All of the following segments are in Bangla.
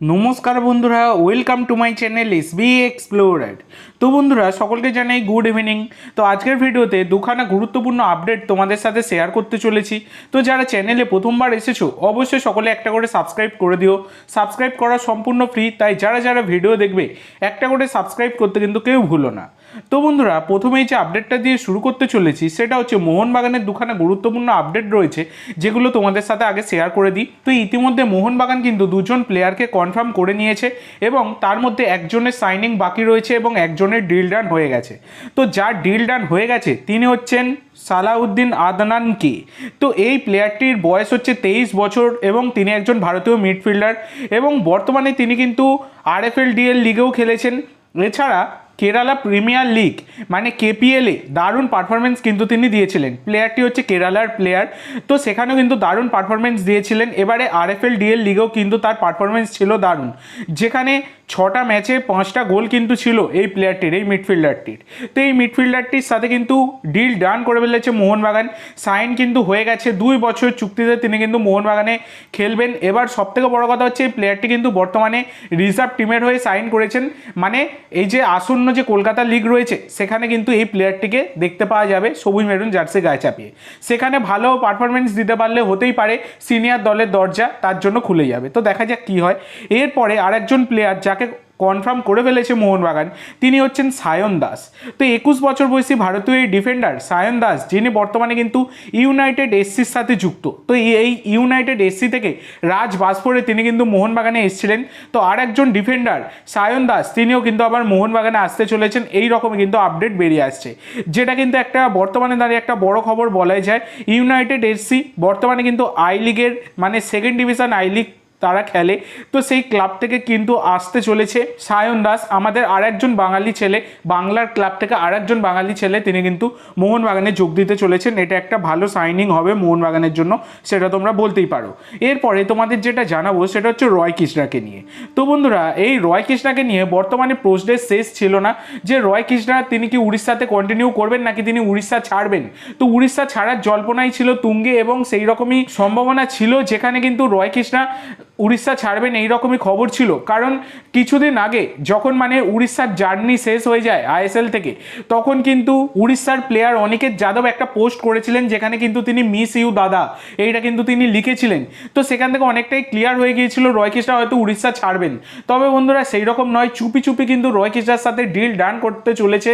নমস্কার বন্ধুরা welcome to my channel S B explorer তো বন্ধুরা, সকলকে জানাই গুড ইভিনিং তো আজকের ভিডিওতে দুখানা গুরুত্বপূর্ণ আপডেট তোমাদের সাথে শেয়ার করতে চলেছি। তো যারা চ্যানেলে প্রথমবার এসেছ, অবশ্যই সকলে একটা করে সাবস্ক্রাইব করে দিও। সাবস্ক্রাইব করা সম্পূর্ণ ফ্রি তাই যারা যারা ভিডিও দেখবে, একটা করে সাবস্ক্রাইব করতে কিন্তু কেউ ভুলো না। তো বন্ধুরা, প্রথমেই যে আপডেটটা দিয়ে শুরু করতে চলেছি, সেটা হচ্ছে মোহনবাগানের দুখানা গুরুত্বপূর্ণ আপডেট রয়েছে, যেগুলো তোমাদের সাথে আগে শেয়ার করে দিই। তো ইতিমধ্যে মোহনবাগান কিন্তু দুজন প্লেয়ারকে কনফার্ম করে নিয়েছে এবং তার মধ্যে একজনের সাইনিং বাকি রয়েছে এবং একজনের ডিল ডান হয়ে গেছে। তো যার ডিল ডান হয়ে গেছে, তিনি হচ্ছেন সালাউদ্দিন আদনানকে তো এই প্লেয়ারটির বয়স হচ্ছে তেইশ বছর এবং তিনি একজন ভারতীয় মিডফিল্ডার এবং বর্তমানে তিনি কিন্তু আরএফএল ডিএল লিগেও খেলেছেন। এছাড়া কেরালা প্রিমিয়ার লিগ মানে কেপিএলে দারুণ পারফরমেন্স কিন্তু তিনি দিয়েছিলেন। প্লেয়ারটি হচ্ছে কেরালার প্লেয়ার তো সেখানেও কিন্তু দারুণ পারফরমেন্স দিয়েছিলেন। এবারে আরএফএল ডিএল লিগেও কিন্তু তার পারফরমেন্স ছিল দারুণ। যেখানে ছটা ম্যাচে পাঁচটা গোল কিন্তু ছিল এই প্লেয়ারটির এই মিডফিল্ডারটির তো এই মিডফিল্ডারটির সাথে কিন্তু ডিল ডান করে ফেলেছে মোহনবাগান। সাইন কিন্তু হয়ে গেছে দুই বছর চুক্তিতে তিনি কিন্তু মোহনবাগানে খেলবেন। এবার সবথেকে বড় কথা হচ্ছে এই প্লেয়ারটি কিন্তু বর্তমানে রিজার্ভ টিমের হয়ে সাইন করেছেন। মানে এই যে আসন্ন যে কলকাতা লিগ রয়েছে, সেখানে কিন্তু এই প্লেয়ারটিকে দেখতে পাওয়া যাবে সবুজ মেরুন জার্সি গায়ে চাপিয়ে। সেখানে ভালো পারফরমেন্স দিতে পারলে হতেই পারে সিনিয়র দলের দরজা তার জন্য খুলে যাবে। তো দেখা যাক কী হয়। এরপরে আরেকজন প্লেয়ার যাকে কনফার্ম করে ফেলেছে মোহনবাগান। তিনি হচ্ছেন সায়ন দাস। তো একুশ বছর বয়সী ভারতীয় এই ডিফেন্ডার সায়ন দাস, যিনি বর্তমানে কিন্তু ইউনাইটেড এসসির সাথে যুক্ত। তো এই- ইউনাইটেড এসসি থেকে রাজ বাসপুরে তিনি কিন্তু মোহনবাগানে এসেছিলেন। তো আর একজন ডিফেন্ডার সায়ন দাস, তিনিও কিন্তু আবার মোহনবাগানে আসতে চলেছেন। এই রকম কিন্তু আপডেট বেরিয়ে আসছে। যেটা কিন্তু একটা বর্তমানে দাঁড়িয়ে একটা বড় খবর বলাই যায়। ইউনাইটেড এসসি বর্তমানে কিন্তু আই লিগের মানে সেকেন্ড ডিভিশন আই লিগ তারা খেলে। তো সেই ক্লাব থেকে কিন্তু আসতে চলেছে সায়ন দাস। আমাদের আরেকজন বাঙালি ছেলে, বাংলার ক্লাব থেকে আরেকজন বাঙালি ছেলে, তিনি কিন্তু মোহনবাগানে যোগ দিতে চলেছেন। এটা একটা ভালো সাইনিং হবে মোহনবাগানের জন্য, সেটা তোমরা বলতেই পারো। এরপরে তোমাদের যেটা জানাব, সেটা হচ্ছে রয় কৃষ্ণাকে নিয়ে। তো বন্ধুরা, এই রয় কৃষ্ণাকে নিয়ে বর্তমানে প্রশ্নের শেষ ছিল না যে রয় কৃষ্ণা তিনি কি উড়িষ্যাতে কন্টিনিউ করবেন নাকি তিনি উড়িষ্যা ছাড়বেন? তো উড়িষ্যা ছাড়ার জল্পনাই ছিল তুঙ্গে এবং সেই রকমই সম্ভাবনা ছিল, যেখানে কিন্তু রয় কৃষ্ণা উড়িষ্যা ছাড়বেন এই রকমই খবর ছিল। কারণ কিছুদিন আগে যখন মানে উড়িষ্যার জার্নি শেষ হয়ে যায় আইএসএল থেকে, তখন কিন্তু উড়িষ্যার প্লেয়ার অনিকেত যাদব একটা পোস্ট করেছিলেন যেখানে কিন্তু তিনি মিস ইউ দাদা এইটা কিন্তু তিনি লিখেছিলেন। তো সেখান থেকে অনেকটাই ক্লিয়ার হয়ে গিয়েছিল রয় কৃষ্ণা হয়তো উড়িষ্যা ছাড়বেন। তবে বন্ধুরা সেই রকম নয়, চুপি চুপি কিন্তু রয় কৃষ্ণার সাথে ডিল ডান করতে চলেছে।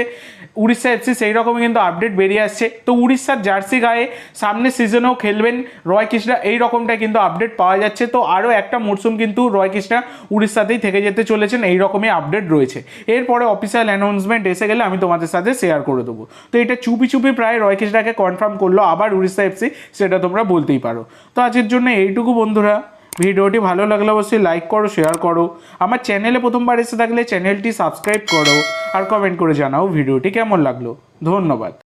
উড়িষ্যা এফসি সেই রকমই কিন্তু আপডেট বেরিয়ে আসছে। তো উড়িষ্যার জার্সি গায়ে সামনের সিজনেও খেলবেন। রয় কৃষ্ণা এই রকমটা কিন্তু আপডেট পাওয়া যাচ্ছে। তো আরও একটা মরশুম কিন্তু রয় কৃষ্ণা উড়িষ্যাতেই থেকে যেতে চলেছেন, এই রকমই আপডেট রয়েছে। এরপরে অফিসিয়াল অ্যানাউন্সমেন্ট এসে গেলে আমি তোমাদের সাথে শেয়ার করে দেবো। তো এটা চুপি চুপি প্রায় রয় কৃষ্ণাকে কনফার্ম করল, আবার উড়িষ্যা এফসি সেটা তোমরা বলতেই পারো। তো আজকের জন্য এইটুকু বন্ধুরা। ভিডিওটি ভালো লাগলে অবশ্যই লাইক করো শেয়ার করো। আমার চ্যানেলে প্রথমবার এসে থাকলে চ্যানেলটি সাবস্ক্রাইব করো। আর কমেন্ট করে জানাও ভিডিওটি কেমন লাগল। ধন্যবাদ।